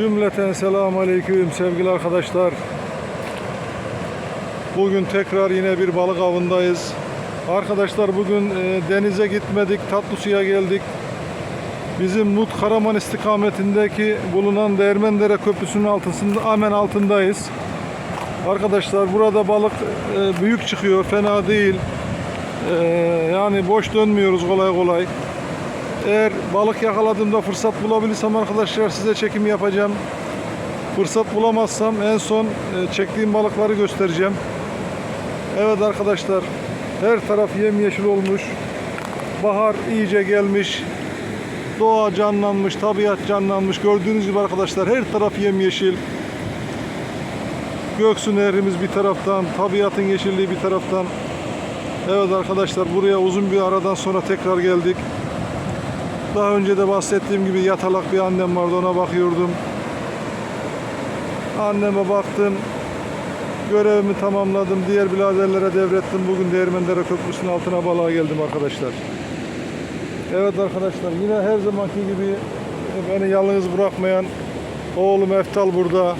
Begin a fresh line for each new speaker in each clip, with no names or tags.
Cümleten selamun aleyküm sevgili arkadaşlar. Bugün tekrar yine bir balık avındayız. Arkadaşlar bugün e, denize gitmedik, tatlı suya geldik. Bizim Nut Karaman istikametindeki bulunan Değirmendere Köprüsü'nün altısında, hemen altındayız. Arkadaşlar burada balık e, büyük çıkıyor, fena değil. E, yani boş dönmüyoruz kolay kolay. Eğer balık yakaladığımda fırsat bulabilirsem arkadaşlar size çekim yapacağım. Fırsat bulamazsam en son e, çektiğim balıkları göstereceğim. Evet arkadaşlar her taraf yemyeşil olmuş. Bahar iyice gelmiş. Doğa canlanmış, tabiat canlanmış. Gördüğünüz gibi arkadaşlar her taraf yemyeşil. Göksu Nehrimiz bir taraftan, tabiatın yeşilliği bir taraftan. Evet arkadaşlar buraya uzun bir aradan sonra tekrar geldik. Daha önce de bahsettiğim gibi yatalak bir annem vardı ona bakıyordum. Anneme baktım. Görevimi tamamladım. Diğer biraderlere devrettim. Bugün Değirmendere Köprüsü'nün altına balığa geldim arkadaşlar. Evet arkadaşlar yine her zamanki gibi beni yalnız bırakmayan oğlum Eftal burada.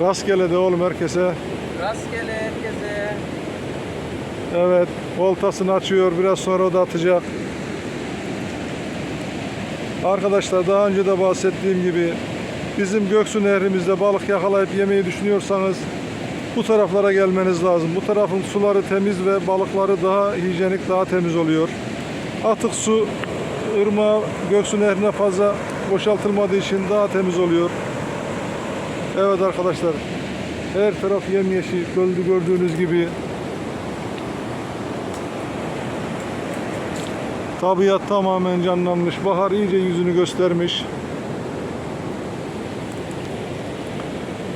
Rastgele de oğlum herkese.
Rastgele herkese.
Evet oltasını açıyor. Biraz sonra o da atacak. Arkadaşlar daha önce de bahsettiğim gibi bizim Göksu Nehrimizde balık yakalayıp yemeyi düşünüyorsanız bu taraflara gelmeniz lazım. Bu tarafın suları temiz ve balıkları daha hijyenik, daha temiz oluyor. Atık su ırmağa, Göksu Nehri'ne fazla boşaltılmadığı için daha temiz oluyor. Evet arkadaşlar her taraf yemyeşil, gördüğünüz gibi. Tabiat tamamen canlanmış. Bahar iyice yüzünü göstermiş.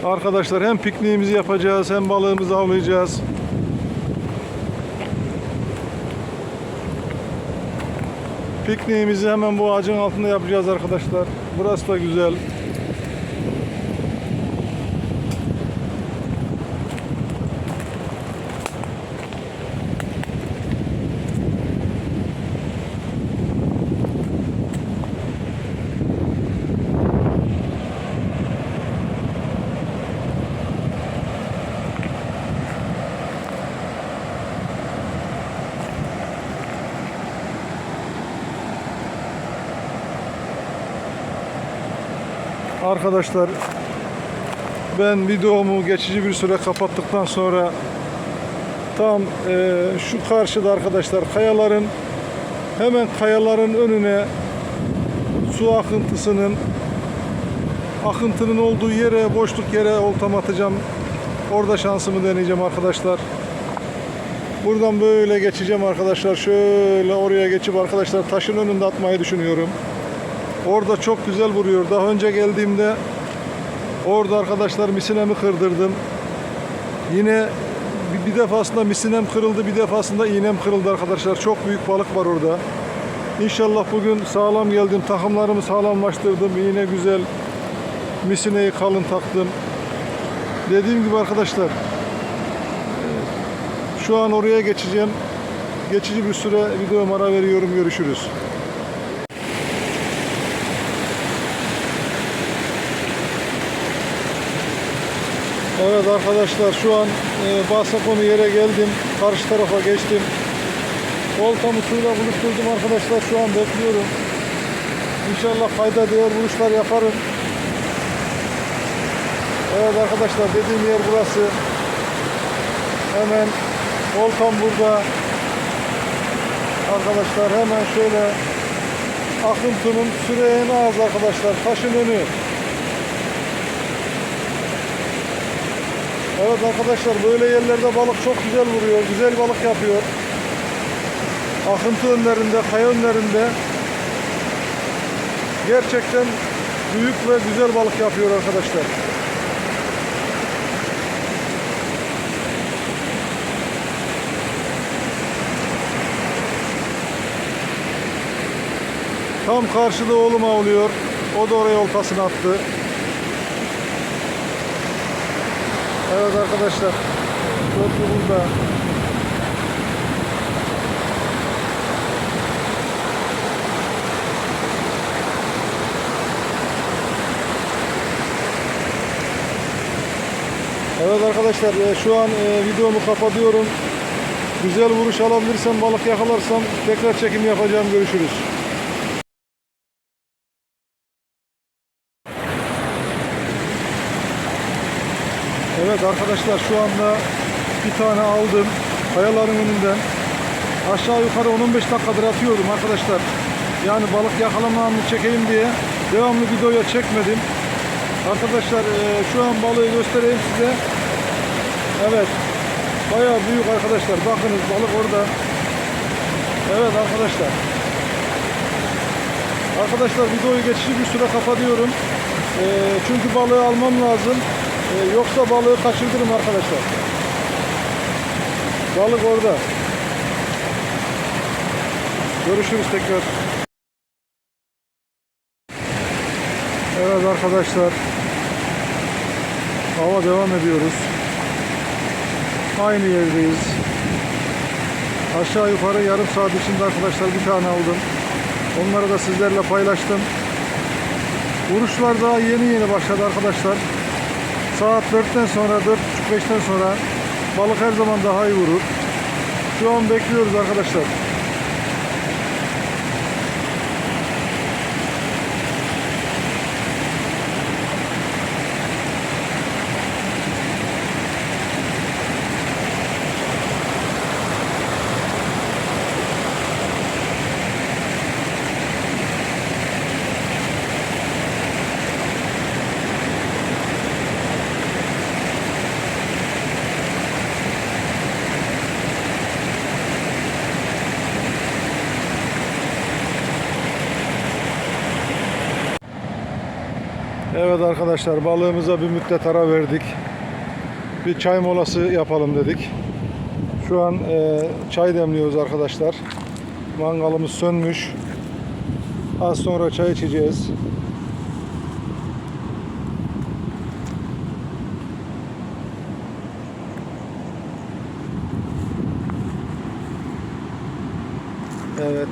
Arkadaşlar hem pikniğimizi yapacağız hem balığımızı avlayacağız. Pikniğimizi hemen bu ağacın altında yapacağız arkadaşlar. Burası da güzel. Arkadaşlar ben videomu geçici bir süre kapattıktan sonra tam e, şu karşıda arkadaşlar kayaların hemen kayaların önüne su akıntısının akıntının olduğu yere boşluk yere oltam atacağım. Orada şansımı deneyeceğim arkadaşlar. Buradan böyle geçeceğim arkadaşlar. Şöyle oraya geçip arkadaşlar taşın önünde atmayı düşünüyorum. Orada çok güzel vuruyor. Daha önce geldiğimde orada arkadaşlar misinemi kırdırdım. Yine bir, bir defasında misinem kırıldı, bir defasında iğnem kırıldı arkadaşlar. Çok büyük balık var orada. İnşallah bugün sağlam geldim. Takımlarımı sağlamlaştırdım. İğne güzel. Misineyi kalın taktım. Dediğim gibi arkadaşlar şu an oraya geçeceğim. Geçici bir süre video ara veriyorum. Görüşürüz. Evet arkadaşlar şu an e, Bahsakonu yere geldim. Karşı tarafa geçtim. Oltamı suyla buluşturdum arkadaşlar. Şu an bekliyorum. İnşallah fayda değer vuruşlar yaparım. Evet arkadaşlar dediğim yer burası. Hemen oltam burada. Arkadaşlar hemen şöyle akıntının süreğin ağız arkadaşlar. Taşın önü. Evet arkadaşlar böyle yerlerde balık çok güzel vuruyor. Güzel balık yapıyor. Akıntı önlerinde, kaya önlerinde gerçekten büyük ve güzel balık yapıyor arkadaşlar. Tam karşıda oğlum avlıyor. O da oraya oltasını attı. Evet arkadaşlar. Toplumuzda Evet arkadaşlar e, şu an e, videomu kapatıyorum. Güzel vuruş alabilirsem, balık yakalarsam tekrar çekim yapacağım. Görüşürüz. Evet arkadaşlar şu anda bir tane aldım. Kayaların önünden. Aşağı yukarı 10-15 dakikadır atıyordum arkadaşlar. Yani balık yakalamamı çekeyim diye devamlı videoya çekmedim. Arkadaşlar e, şu an balığı göstereyim size. Evet. Bayağı büyük arkadaşlar. Bakınız balık orada. Evet arkadaşlar. Arkadaşlar videoyu geçici bir süre kapatıyorum. E, çünkü balığı almam lazım. E, yoksa balığı kaçırırım arkadaşlar. Balık orada. Görüşürüz tekrar. Evet arkadaşlar. Hava devam ediyoruz. Aynı yerdeyiz. Aşağı yukarı yarım saat içinde arkadaşlar bir tane aldım. Onları da sizlerle paylaştım. Vuruşlar daha yeni yeni başladı arkadaşlar. Saat 4'ten sonra, 4.30-5'ten sonra balık her zaman daha iyi vurur. Şu an bekliyoruz arkadaşlar. Evet arkadaşlar balığımıza bir müddet ara verdik. Bir çay molası yapalım dedik. Şu an e, çay demliyoruz arkadaşlar. Mangalımız sönmüş. Az sonra çay içeceğiz. Evet.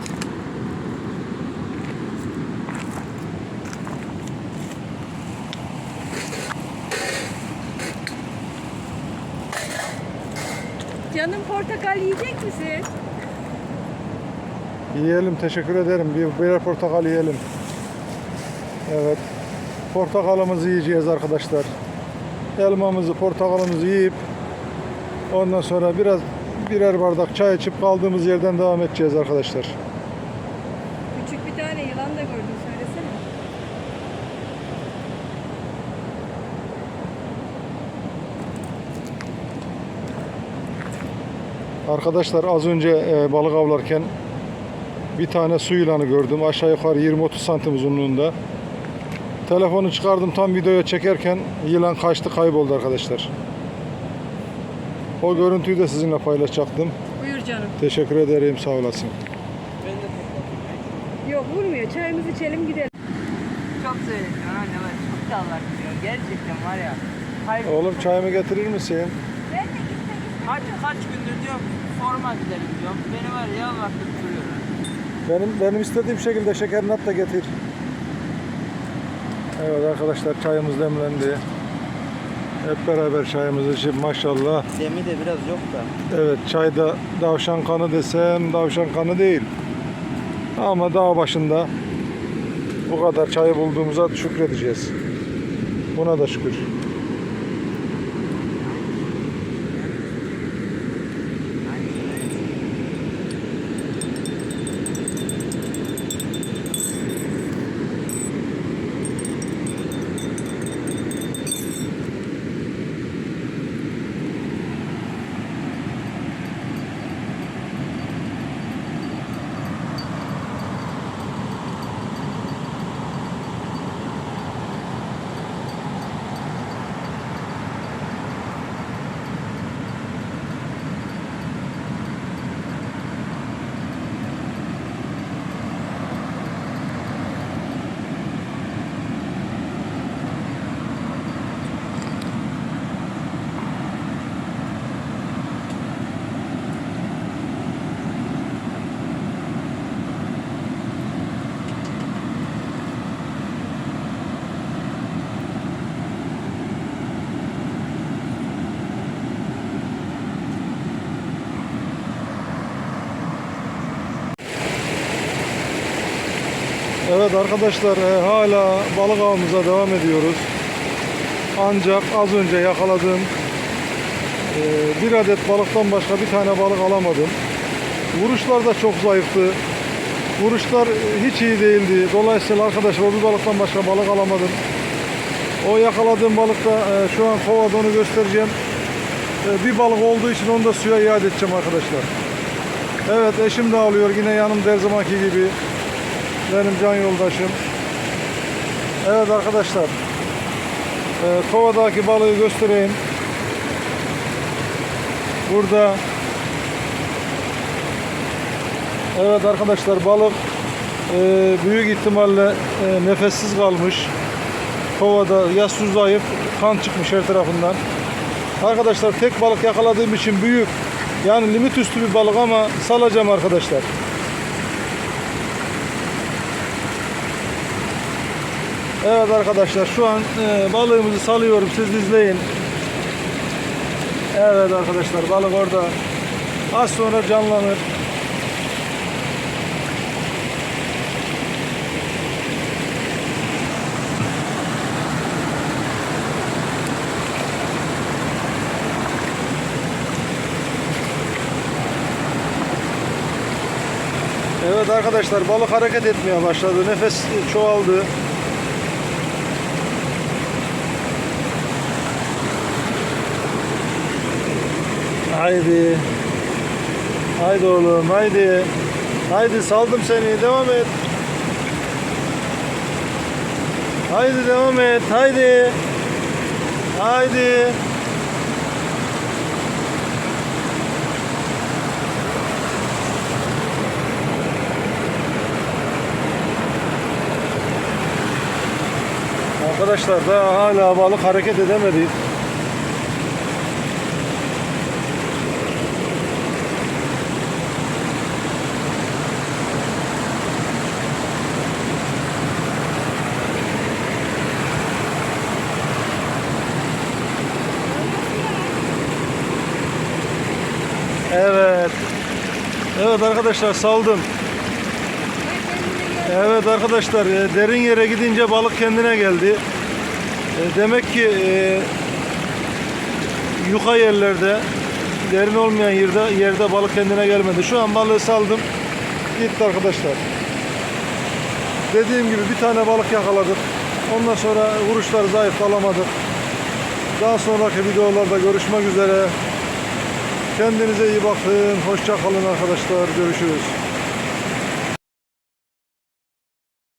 Canım portakal yiyecek misin?
Yiyelim teşekkür ederim. Bir birer portakal yiyelim. Evet. Portakalımızı yiyeceğiz arkadaşlar. Elmamızı, portakalımızı yiyip ondan sonra biraz birer bardak çay içip kaldığımız yerden devam edeceğiz arkadaşlar.
Küçük bir tane yılan da gördüm söylesene.
Arkadaşlar az önce e, balık avlarken bir tane su yılanı gördüm. Aşağı yukarı 20-30 santim uzunluğunda. Telefonu çıkardım tam videoya çekerken yılan kaçtı kayboldu arkadaşlar. O görüntüyü de sizinle paylaşacaktım.
Buyur canım.
Teşekkür ederim sağ olasın.
Ben de topladım.
Yok vurmuyor. Çayımızı içelim gidelim.
Çok söyleniyor anne var. Çok dallar diyor. Gerçekten var ya. Hayır.
Oğlum çayımı getirir misin?
Kaç, kaç gündür diyorum forma gidelim diyorum. Beni var ya yalvartıp duruyorlar.
Benim benim istediğim şekilde şekerini da getir. Evet arkadaşlar çayımız demlendi. Hep beraber çayımızı içip maşallah.
Demi de biraz yok da.
Evet çayda davşan kanı desem davşan kanı değil. Ama dağ başında bu kadar çayı bulduğumuza şükredeceğiz. Buna da şükür. Evet arkadaşlar e, hala balık avımıza devam ediyoruz. Ancak az önce yakaladığım e, bir adet balıktan başka bir tane balık alamadım. Vuruşlar da çok zayıftı. Vuruşlar e, hiç iyi değildi. Dolayısıyla arkadaşlar o bir balıktan başka balık alamadım. O yakaladığım balık da e, şu an kovada onu göstereceğim. E, bir balık olduğu için onu da suya iade edeceğim arkadaşlar. Evet eşim de alıyor yine yanımda her zamanki gibi. Benim can yoldaşım. Evet arkadaşlar. E, kovadaki balığı göstereyim. Burada Evet arkadaşlar balık e, büyük ihtimalle e, nefessiz kalmış. Kovada ya su zayıf kan çıkmış her tarafından. Arkadaşlar tek balık yakaladığım için büyük yani limit üstü bir balık ama salacağım arkadaşlar. Evet arkadaşlar şu an e, balığımızı salıyorum siz izleyin. Evet arkadaşlar balık orada. Az sonra canlanır. Evet arkadaşlar balık hareket etmeye başladı. Nefes çoğaldı. Haydi. Haydi oğlum haydi. Haydi saldım seni devam et. Haydi devam et haydi. Haydi. Arkadaşlar daha hala balık hareket edemedi. Evet. Evet arkadaşlar saldım. Evet arkadaşlar e, derin yere gidince balık kendine geldi. E, Demek ki e, yuka yerlerde derin olmayan yerde yerde balık kendine gelmedi. Şu an balığı saldım. Gitti arkadaşlar. Dediğim gibi bir tane balık yakaladık. Ondan sonra vuruşları zayıf alamadık. Daha sonraki videolarda görüşmek üzere. Kendinize iyi bakın. Hoşça kalın arkadaşlar. Görüşürüz.